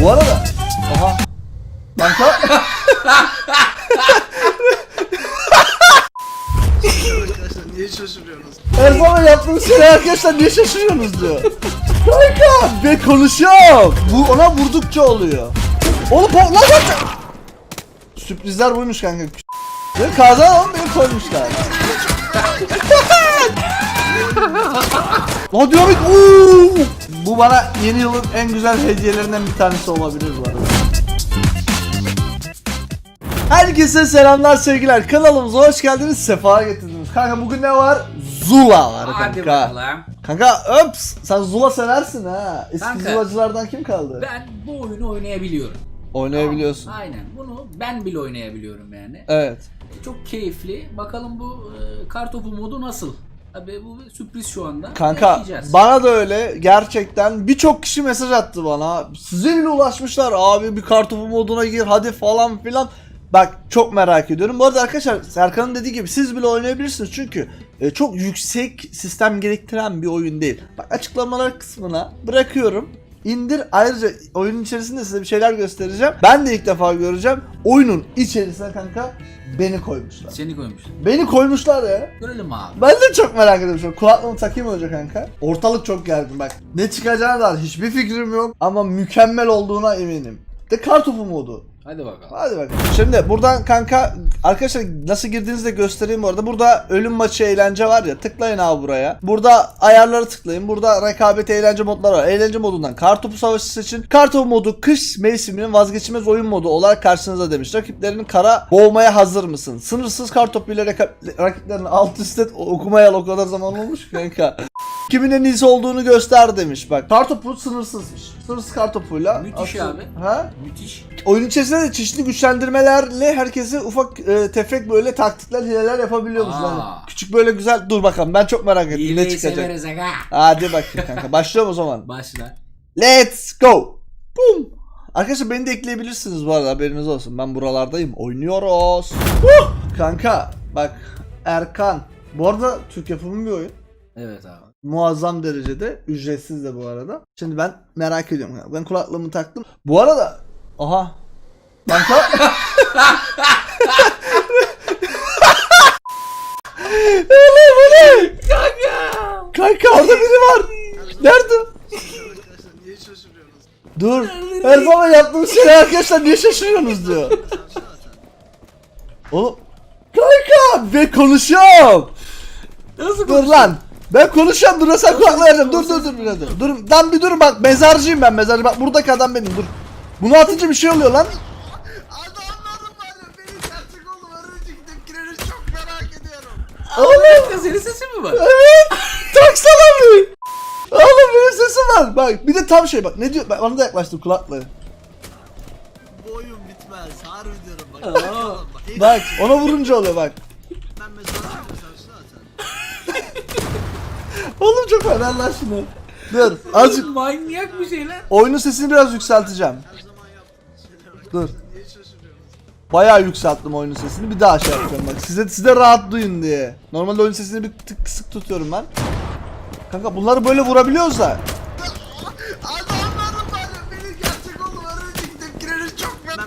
Bu arada aha Kanka Arkadaşlar niye şaşırıyorsunuz? her zaman yaptığım şey arkadaşlar niye şaşırıyorsunuz diyor. Kanka ben konuşuyorum. Bu ona vurdukça oluyor. Oğlum po- lan lan Sürprizler buymuş kanka. Benim kazan oğlum beni koymuşlar. Lan dinamit uuu. Bu bana yeni yılın en güzel hediyelerinden bir tanesi olabilir bu arada. Herkese selamlar sevgiler. Kanalımıza hoş geldiniz. Sefa getirdiniz. Kanka bugün ne var? Zula var Hadi kanka. bakalım. Kanka öps sen Zula seversin ha. Eski Kanka. Zulacılardan kim kaldı? Ben bu oyunu oynayabiliyorum. Oynayabiliyorsun. Aynen. Bunu ben bile oynayabiliyorum yani. Evet. Çok keyifli. Bakalım bu e, kartopu modu nasıl? Tabii bu bir sürpriz şu anda. Kanka Bekleyeceğiz. bana da öyle gerçekten birçok kişi mesaj attı bana. Size bile ulaşmışlar abi bir kartopu moduna gir hadi falan filan. Bak çok merak ediyorum. Bu arada arkadaşlar Serkan'ın dediği gibi siz bile oynayabilirsiniz çünkü e, çok yüksek sistem gerektiren bir oyun değil. Bak açıklamalar kısmına bırakıyorum. İndir ayrıca oyunun içerisinde size bir şeyler göstereceğim. Ben de ilk defa göreceğim. Oyunun içerisine kanka beni koymuşlar. Seni koymuşlar. Beni koymuşlar ya. Görelim abi. Ben de çok merak ediyorum şu an. Kulaklığımı takayım önce kanka. Ortalık çok gergin bak. Ne çıkacağına dair hiçbir fikrim yok. Ama mükemmel olduğuna eminim. De kartopu modu. Hadi bakalım. Hadi bakalım. Şimdi buradan kanka arkadaşlar nasıl girdiğinizi de göstereyim bu arada. Burada ölüm maçı eğlence var ya tıklayın abi buraya. Burada ayarları tıklayın. Burada rekabet eğlence modları var. Eğlence modundan kartopu savaşı seçin. Kartopu modu kış mevsiminin vazgeçilmez oyun modu olarak karşınıza demiş. Rakiplerini kara boğmaya hazır mısın? Sınırsız kartopu ile rakiplerini alt üst et okumaya o kadar zaman olmuş kanka. Kimin en iyisi olduğunu göster demiş bak. Kartopu sınırsızmış. Sınırsız kartopuyla. Müthiş asıl- abi. Ha? Müthiş. Oyun içerisinde de çeşitli güçlendirmelerle herkese ufak e, tefek böyle taktikler, hileler yapabiliyoruz Aa. yani. Küçük böyle güzel dur bakalım ben çok merak ettim ne çıkacak. severiz aga. Hadi bakayım kanka başlıyorum o zaman. Başla. Let's go. Boom. Arkadaşlar beni de ekleyebilirsiniz bu arada haberiniz olsun. Ben buralardayım. Oynuyoruz. Huh! Kanka bak Erkan. Bu arada Türk yapımı bir oyun. Evet abi. Muazzam derecede ücretsiz de bu arada. Şimdi ben merak ediyorum. Ben kulaklığımı taktım. Bu arada aha Kanka Oğlum bu ne? Kanka. Kanka orada biri var. Nerede? Arkadaşlar niye şaşırıyorsunuz? Dur. Her zaman yaptığım şey arkadaşlar niye şaşırıyorsunuz diyor. Oğlum. Kanka ben konuşuyorum. Nasıl Dur lan. Ben konuşuyorum dur sen kulaklığı vereceğim. Dur dur dur biraz dur. Dur lan bir dur bak mezarcıyım ben mezarcı. Bak buradaki adam benim dur. Bunu atınca bir şey oluyor lan. Oğlum. Senin sesin mi var? Evet. Taksana bir. Oğlum benim sesim var. Bak bir de tam şey bak ne diyor. Bak bana da yaklaştım kulaklığı. Bu oyun bitmez. Harbi diyorum bak. Bakalım bak. Bak ona vurunca oluyor bak. ben mesela atarım. Oğlum çok fena lan şunu. Dur azıcık Manyak bir şey lan. oyunun sesini biraz yükselteceğim. Her zaman yaptığım şeyler. Dur. Bayağı yükselttim oyunun sesini. Bir daha şey yapacağım bak. Size size rahat duyun diye. Normalde oyun sesini bir tık kısık tutuyorum ben. Kanka bunları böyle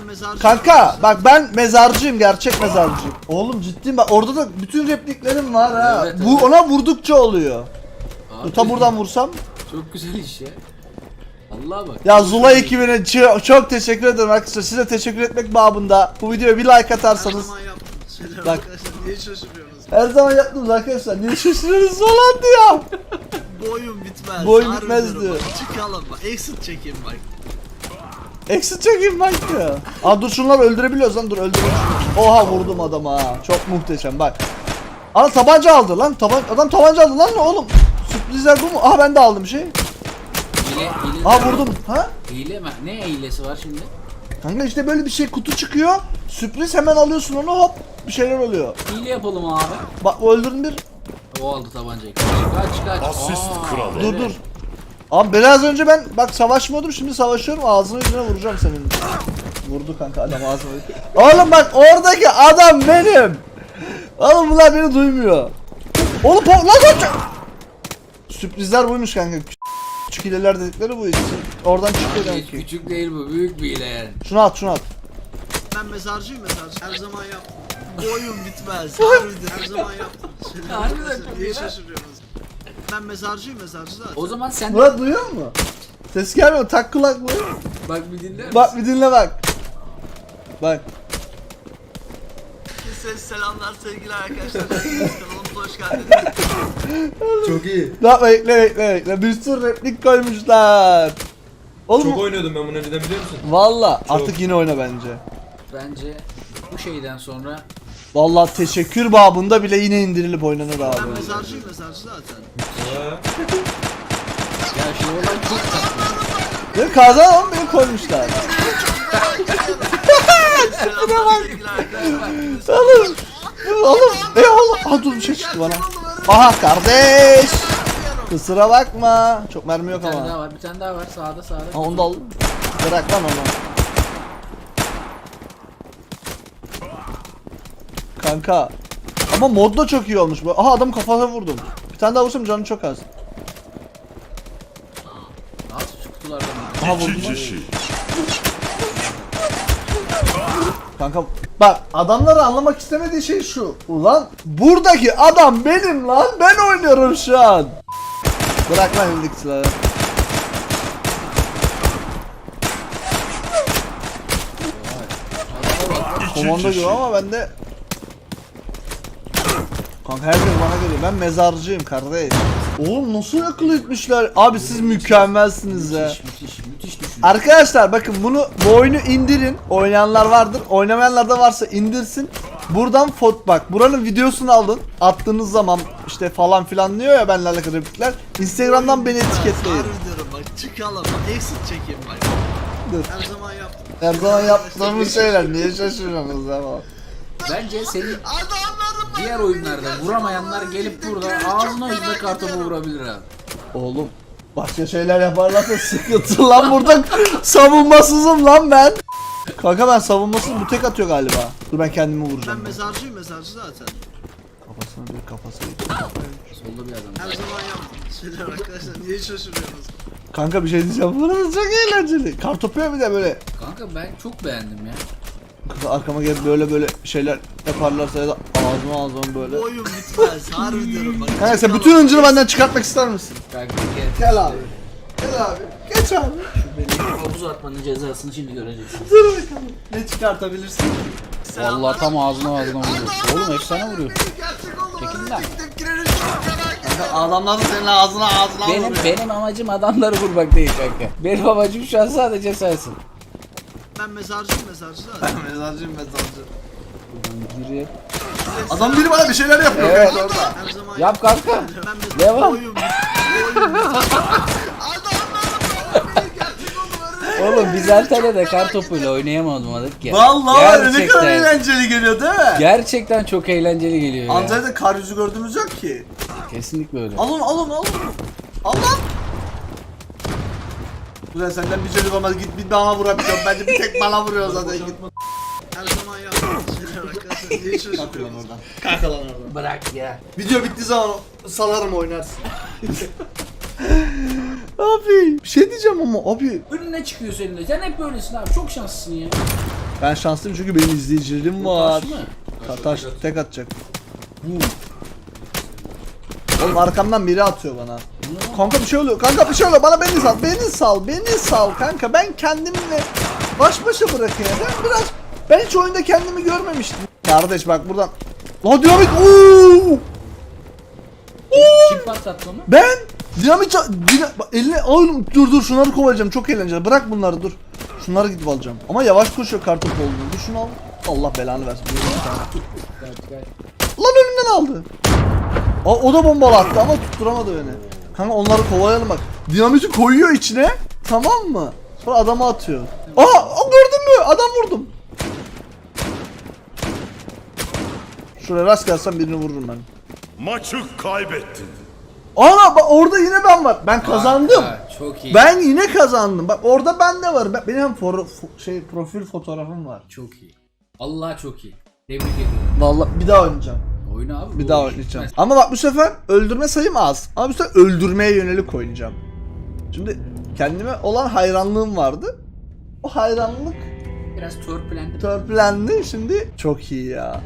mezarcı. Kanka bak ben mezarcıyım gerçek mezarcıyım. Oğlum ciddiyim bak orada da bütün repliklerim var ha. Evet, Bu evet. ona vurdukça oluyor. Abi, Dur, Tam buradan vursam. Çok güzel iş ya. Allah'a bak. Ya Zula ekibine çok teşekkür ederim arkadaşlar. Size teşekkür etmek babında. Bu videoya bir like Her atarsanız. zaman yaptığım şeyler Bak. arkadaşlar niye şaşırıyorsunuz? Her zaman yaptınız arkadaşlar. Niye şaşırıyorsunuz falan diyor. Bu oyun bitmez. Bu oyun Harbi bitmez diyorum diyor. Bak, çıkalım bak. Exit çekeyim bak. Exit çekeyim bak ya. Aa dur şunları öldürebiliyoruz lan dur öldürelim. Oha vurdum adama ha. Çok muhteşem bak. Ana tabanca aldı lan. Taban adam tabanca aldı lan oğlum. Sürprizler bu mu? Aha ben de aldım şey. Hile, hile. Aha vurdum. Ha? Hile mi? Ne hilesi var şimdi? Kanka işte böyle bir şey kutu çıkıyor. Sürpriz hemen alıyorsun onu hop bir şeyler oluyor. Hile yapalım abi. Bak öldürdüm bir. O aldı tabancayı. Kaç kaç. Asist Aa, kralı. Dur dur. Abi biraz önce ben bak savaşmıyordum şimdi savaşıyorum ağzına yüzüne vuracağım senin. Vurdu kanka adam ağzına. Oğlum bak oradaki adam benim. Oğlum bunlar beni duymuyor. Oğlum lan lan- Sürprizler buymuş kanka. Küçük hileler dedikleri bu işte. oradan çıkıyor demek ki. küçük değil bu. Büyük bir hile yani. Şunu at şunu at. Ben mezarcıyım mezarcı. Her zaman yaptım. Bu oyun bitmez. Harbiden her zaman yaptım. Harbiden çok iyi Niye lan. şaşırıyorsunuz? Ben mezarcıyım mezarcı zaten. O zaman sen Murat duyuyor musun? Ses gelmiyor tak kulaklığı. bak bir dinler misin? Bak bir dinle bak. Bak. Ses selamlar sevgili arkadaşlar. Kanalımıza hoş geldiniz. Çok iyi. Bak bekle bekle bekle. Bir sürü replik koymuşlar. Oğlum Çok oynuyordum ben bunu önceden biliyor musun? Valla artık yine oyna bence. Bence bu şeyden sonra Vallahi teşekkür babında bile yine indirilip oynanır Ben abi. mezarcıyım mezarcı zaten. Ha. ya şu olay çok tatlı. Ve kazan oğlum beni koymuşlar. Selamlar arkadaşlar. Oğlum. Oğlum. E oğlum. Aa dur bir şey çıktı bana. Aha kardeş. Kusura bakma. Çok mermi yok Bir tane ama. daha var, bir tane daha var sağda sağda. Ha onu da al. Bırak lan onu. Kanka. Ama mod da çok iyi olmuş. bu. Aha adam kafasına vurdum. Bir tane daha vursam canı çok az. At şu kutulardan. Aha vurdum. Kanka bak adamları anlamak istemediği şey şu. Ulan buradaki adam benim lan. Ben oynuyorum şu an. Bırak lan elindeki silahı. Komando gibi ama ben de Kanka herkes bana geliyor. Ben mezarcıyım kardeş. Oğlum nasıl akıl etmişler? Abi siz mükemmelsiniz ya. Müthiş müthiş müthiş. Arkadaşlar bakın bunu bu oyunu indirin. Oynayanlar vardır. Oynamayanlar da varsa indirsin. Buradan fot bak. Buranın videosunu alın. Attığınız zaman işte falan filan diyor ya benimle alakalı replikler. Instagram'dan beni etiketleyin. Harbi diyorum bak çıkalım. Exit çekeyim bak. Dur. Her zaman yaptım. Her zaman yaptığımız şeyler. Niye şaşırıyorsunuz ya falan. Bence senin Adamlarım var. diğer oyunlarda vuramayanlar gelip burada ağzına yüzüne kartopu vurabilir abi. Oğlum başka şeyler yaparlarsa sıkıntı lan burada savunmasızım lan ben. Kanka ben savunmasız bu tek atıyor galiba. Dur ben kendimi Ben vuracağım. mezarcıyım mezarcı zaten. Kafasına bir kafası. Solda bir adam. Her zaman yaptım. Şeyler arkadaşlar niye şaşırıyorsunuz? Kanka bir şey diyeceğim. Burası çok eğlenceli. Kartopuya bir de böyle Kanka ben çok beğendim ya. Arkama gelip böyle böyle şeyler yaparlarsa ya da ağzıma ağzıma böyle. Oyun bitmez. Harbi diyorum bak. Kanka sen bütün hıncını benden çıkartmak ister misin? Kanka gel. Gel abi. Gel abi. Geç abi. Havuz atmanın cezasını şimdi göreceksin. Dur bakalım. Ne çıkartabilirsin? Selamlar. Vallahi tam ağzına ağzına vuruyor. Oğlum efsane vuruyor. Benim. Çekil lan. Tepkileri çok merak ediyorum. Adamlar da senin ağzına ağzına Benim benim amacım adamları vurmak değil kanka. Benim amacım şu an sadece sensin. Ben mezarcıyım mezarcı zaten. Mezarcıyım mezarcı. Giri. Adam biri bana bir şeyler yapıyor Evet. kanka orada. Her zaman Yap kanka. Ben mezarcı. Devam. Oğlum. Biz Antalya'da kar topuyla oynayamadık ya. Vallahi ne kadar eğlenceli geliyor değil mi? Gerçekten çok eğlenceli geliyor ya. Antalya'da kar yüzü gördüğümüz yok ki. Kesinlikle öyle. Alın alın alın. Al lan. Güzel senden bir çocuk olmaz git bir bana vurabiliyorum. Bence bir tek bana vuruyor zaten git. Her zaman yaptım. Şeyler arkadaşlar niye Kalk lan oradan. Kalk lan oradan. Bırak ya. Video bittiği zaman salarım oynarsın. abi bir şey diyeceğim ama abi. Önüne çıkıyor senin de. Sen hep böylesin abi. Çok şanslısın ya. Ben şanslıyım çünkü benim izleyicilerim var. Taş mı? Ta- Taş tek atacak. Oğlum arkamdan biri atıyor bana. Kanka bir şey oluyor. Kanka bir şey oluyor. Bana beni sal. Beni sal. Beni sal kanka. Ben kendimle baş başa bırakayım. Ben biraz ben hiç oyunda kendimi görmemiştim. Kardeş bak buradan. La dinamit. Oo! Kim patlattı onu? Ben dinamit dina eline oğlum dur dur şunları kovacağım. Çok eğlenceli. Bırak bunları dur. Şunları gidip alacağım. Ama yavaş koşuyor kartopu olduğunu. Dur şunu al. Allah belanı versin. Lan önümden aldı. O, o da bombalı attı ama tutturamadı beni. Kanka onları kovalayalım bak. Dinamiti koyuyor içine. Tamam mı? Sonra adamı atıyor. Aa, aa gördün mü? Adam vurdum. Şuraya rast gelsem birini vururum ben. Maçı kaybettin. Ana bak orada yine ben var. Ben kazandım. Ha, çok iyi. Ben yine kazandım. Bak orada ben de var. Ben, benim hem for, fo- şey profil fotoğrafım var. Çok iyi. Allah çok iyi. Tebrik ediyorum. Vallahi bir daha oynayacağım. Oyna abi. Bir daha oynayacağım. Ama bak bu sefer öldürme sayım az. Ama bu sefer öldürmeye yönelik oynayacağım. Şimdi kendime olan hayranlığım vardı. O hayranlık Biraz törpülendi. törpülendi şimdi çok iyi ya.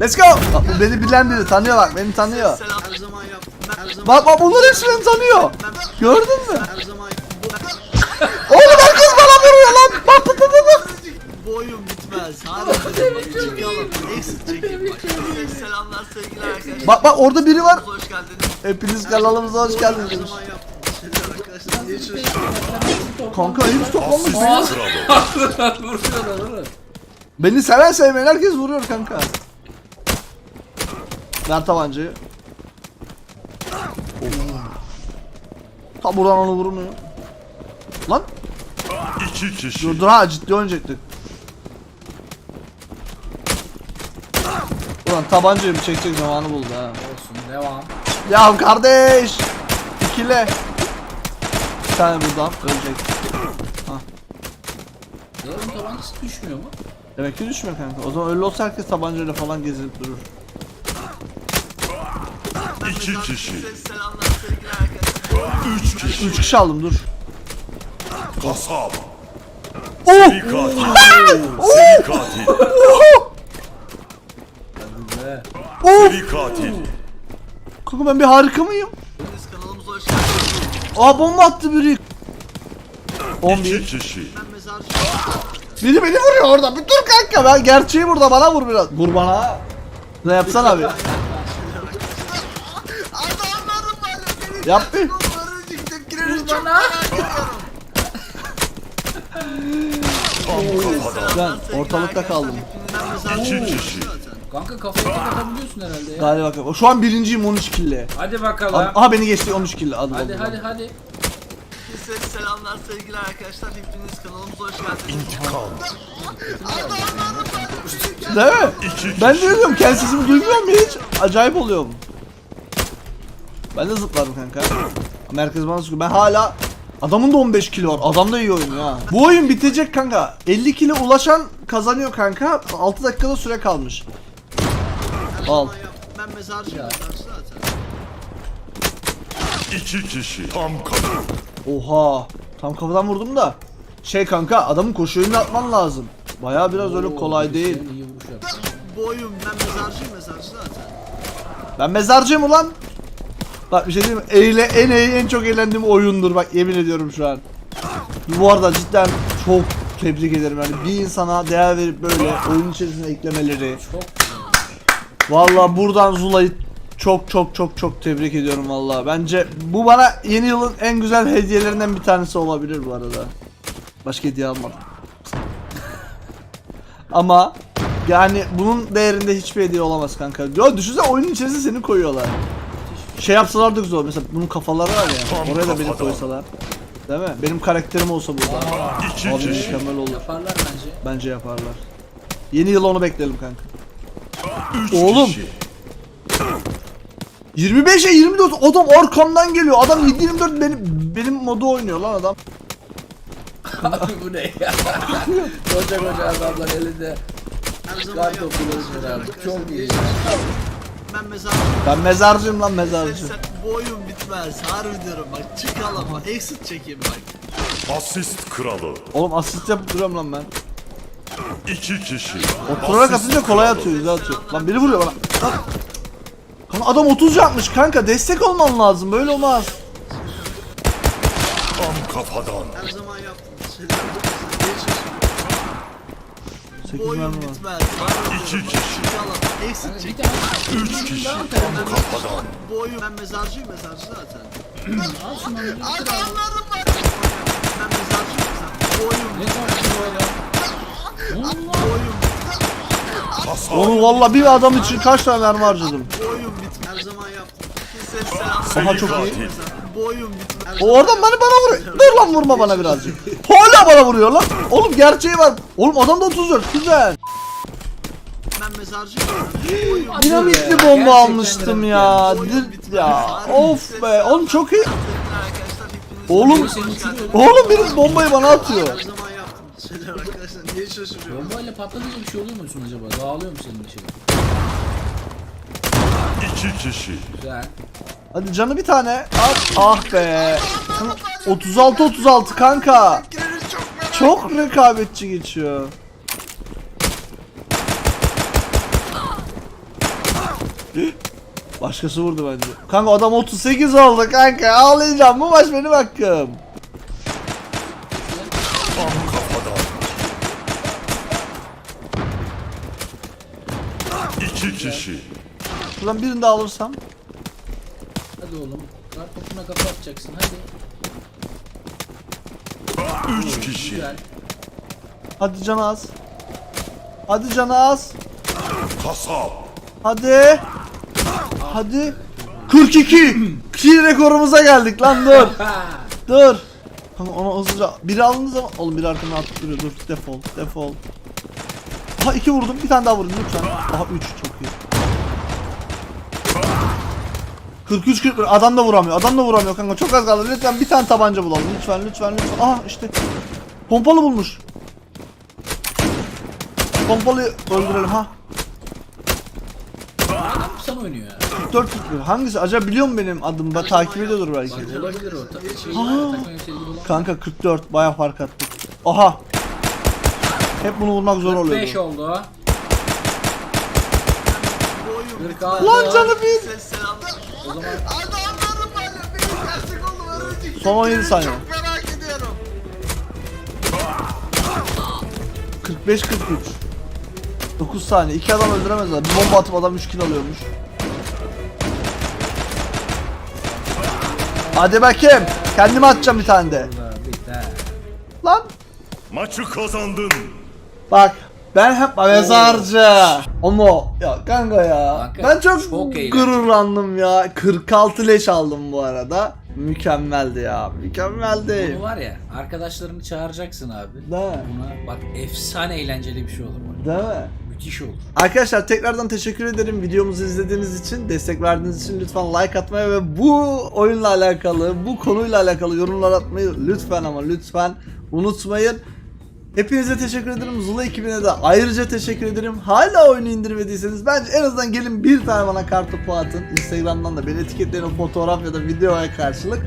Let's go! Bak bu beni bilen biri tanıyor bak beni tanıyor. Her zaman. Ben her zaman Bak bak bunlar hepsi beni tanıyor. Gördün mü? her zaman Oğlum herkes bana vuruyor lan. Bak bak bak bak. bu oyun bitmez. Hadi çıkalım. Exit çekeyim bak. Selamlar sevgili arkadaşlar. Bak bak orada biri var. Hoş geldiniz. Hepiniz kanalımıza hoş geldiniz. Arkadaşlar. Niye? Kanka hepsi. Vuruyorlar oğlum. Beni seven sevmeyen herkes vuruyor kanka. Ver tabancayı. Ta buradan onu vurmuyor. Lan İki kişi. dur dur ha ciddi oynayacaktık. Ulan tabancayı çekecek zamanı buldu ha. Olsun devam. Ya kardeş. İkile. Bir tane buradan ölecek. Devrim tabancası düşmüyor mu? Demek ki düşmüyor kanka. O zaman öyle olsa herkes tabancayla falan gezinip durur. İki kişi. Üç kişi. Üç kişi aldım dur. Kasap. Oh! Seri katil. Seri katil. Of! Seri katil. Kanka ben bir harika mıyım? Hepiniz kanalımıza hoş geldiniz. Aa bomba attı biri. 11. İki kişi. Ben mezarcı. Biri beni vuruyor orada. Bir dur kanka ben gerçeği burada bana vur biraz. Vur bana. Ne yapsana abi? Adamlarım var ya. Beni Yap bir. çok merak ediyorum. Tam. Ben ortalıkta kaldım. Mezarcı. İki kişi. Kanka kafayı tek atabiliyorsun herhalde ya. Galiba kanka. Şu an birinciyim 13 kille. Hadi bakalım. Aha beni geçti 13 kille. Hadi, Hadi hadi hadi. Selamlar sevgili arkadaşlar. Hepiniz kanalımıza hoş geldiniz. İntikam. Değil mi? Ben de diyorum kendi sesimi duymuyorum ya hiç. Acayip oluyorum. Ben de zıplarım kanka. Ama herkes bana sıkıyor. Ben hala Adamın da 15 kilo var. Adam da iyi oynuyor ha. Bu oyun bitecek kanka. 50 kilo ulaşan kazanıyor kanka. 6 dakikada süre kalmış. Al. Ben mezarcıyım. Mezarcı zaten. İki kişi. Tam kadın. Oha. Tam kafadan vurdum da. Şey kanka adamın koşu yönünü atman lazım. Baya biraz öyle kolay değil. İyi vuruş. Bu oyun ben mezarcıyım. Mezarcı zaten. Ben mezarcıyım ulan. Bak bir şey diyeyim mi? Eyle, en en, en çok eğlendiğim oyundur bak yemin ediyorum şu an. Bu arada cidden çok tebrik ederim yani bir insana değer verip böyle oyun içerisine eklemeleri. Çok Vallahi buradan Zula'yı çok çok çok çok tebrik ediyorum vallahi. Bence bu bana yeni yılın en güzel hediyelerinden bir tanesi olabilir bu arada. Başka hediye almadım. Ama yani bunun değerinde hiçbir hediye olamaz kanka. Ya düşünsene oyunun içerisine seni koyuyorlar. Şey yapsalar da güzel olur. Mesela bunun kafaları var ya. Oraya da beni koysalar. Değil mi? Benim karakterim olsa burada. Abi kişi. mükemmel olur. yaparlar bence. Bence yaparlar. Yeni yıl onu bekleyelim kanka. Üç Oğlum. kişi. 25'e 24 adam arkamdan geliyor. Adam 7-24 benim benim modu oynuyor lan adam. Abi bu ne ya? koca koca adamlar elinde. Kar topu herhalde. Çok iyi. Ben mezarcıyım. Ben mezarcıyım lan mezarcı. Sen, bu oyun bitmez. Harbi diyorum bak. Çıkalım. Exit çekeyim bak. Asist kralı. Oğlum asist yapıp duruyorum lan ben. İki kişi. Oturarak atınca kolay atıyor, güzel atıyor. Lan biri vuruyor bana. Lan. Kanka adam 30 yapmış kanka destek olman lazım böyle olmaz. Tam kafadan. Her zaman yaptım. Selam. Niye şaşırdın? 8 Bu oyun mermi var. İki kişi. Bir çek. Üç kişi. Tam kafadan. Bu oyun ben mezarcıyım. Mezarcı zaten. Adamlarım var. Ben mezarcıyım zaten. Bu oyun Ne ya? Onu valla bir adam için kaç tane mermi harcadım. Bu oyun bitmez. Her zaman yaptım. Seri çok iyi. oyun bitmez. O oradan bana bana vuruyor. Dur lan vurma bana birazcık. Hala bana vuruyor lan. Oğlum gerçeği var. Oğlum adam da 34 güzel. Ben oyun Dinamitli Gerçekten bomba almıştım ya. Dir- ya of be. Oğlum çok iyi. Oğlum oğlum benim bombayı bana atıyor. her zaman Selam arkadaşlar. Niye şaşırıyorum? Bombayla patlayınca bir şey oluyor musun acaba? Dağılıyor mu senin bir şey? İki kişi. Güzel. Hadi canı bir tane. At. Ah be. 36 36 kanka. Çok rekabetçi geçiyor. Başkası vurdu bence. Kanka adam 38 oldu kanka. Ağlayacağım. Bu maç benim hakkım. İki kişi. Buradan birini daha alırsam. Hadi oğlum. Kart topuna kafa atacaksın hadi. Üç kişi. Güzel. Hadi canı az. Hadi canı az. Kasap. Hadi. Hadi. 42. Kill rekorumuza geldik lan dur. Ha! dur. Kanka ona hızlıca biri alındığı zaman oğlum biri arkamdan atıp duruyor dur defol defol. Aha iki vurdum bir tane daha vurdum lütfen. Aha 3 çok iyi. 43 41 adam da vuramıyor. Adam da vuramıyor kanka. Çok az kaldı. Lütfen bir tane tabanca bulalım. Lütfen lütfen lütfen. Aha işte. Pompalı bulmuş. Pompalı öldürelim ha. Adam sana oynuyor ya. 44 41. Hangisi? Acaba biliyor mu benim adımı? Ben takip ediyordur belki. Bak olabilir o. Şey, takma yöntemi. Kanka 44 baya fark attık. Aha. Hep bunu vurmak zor 5 oluyor. oldu. Bu oyun 46. Lan canı bir. O zaman Adamlarım böyle. Benim gerçek oğlum öğrenci. Son 17 saniye. Çok merak ediyorum. 45 43. 9 saniye. 2 adam öldüremezler. Bir bomba atıp adam 3 kill alıyormuş. Hadi bakayım. Kendime atacağım bir tane de. Lan. Maçı kazandın. Bak. Ben hep mezarcı. Ama ya kanka ya. Kanka, ben çok, çok gururlandım ya. 46 leş aldım bu arada. Mükemmeldi ya. Mükemmeldi. Bunu var ya arkadaşlarını çağıracaksın abi. Mi? Buna bak efsane eğlenceli bir şey olur bak. Değil mi? Müthiş olur. Arkadaşlar tekrardan teşekkür ederim videomuzu izlediğiniz için, destek verdiğiniz için lütfen like atmayı ve bu oyunla alakalı, bu konuyla alakalı yorumlar atmayı lütfen ama lütfen unutmayın. Hepinize teşekkür ederim. Zula ekibine de ayrıca teşekkür ederim. Hala oyunu indirmediyseniz bence en azından gelin bir tane bana kartopu atın. Instagram'dan da beni etiketleyin o fotoğraf ya da videoya karşılık.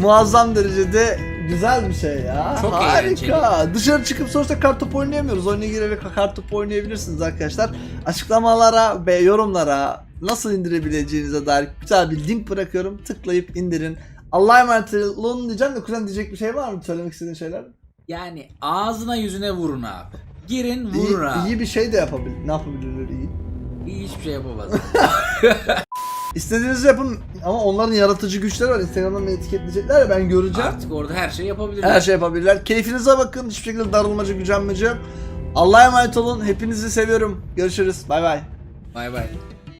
Muazzam derecede güzel bir şey ya. Çok Harika. Dışarı çıkıp sonuçta kartopu oynayamıyoruz. Oyuna girerek kartopu oynayabilirsiniz arkadaşlar. Açıklamalara ve yorumlara nasıl indirebileceğinize dair güzel bir link bırakıyorum. Tıklayıp indirin. Allah'a emanet olun diyeceğim de kuzen diyecek bir şey var mı? Söylemek istediğin şeyler? Yani ağzına yüzüne vurun abi. Girin vurun İyi, abi. iyi bir şey de yapabilir. Ne yapabilirler iyi? İyi hiçbir şey yapamaz. İstediğinizi yapın ama onların yaratıcı güçleri var. Instagram'dan beni etiketleyecekler ya ben göreceğim. Artık orada her şey yapabilir. Her şey yapabilirler. Keyfinize bakın. Hiçbir şekilde darılmacı gücenmeci yok. Allah'a emanet olun. Hepinizi seviyorum. Görüşürüz. Bay bay. Bay bay.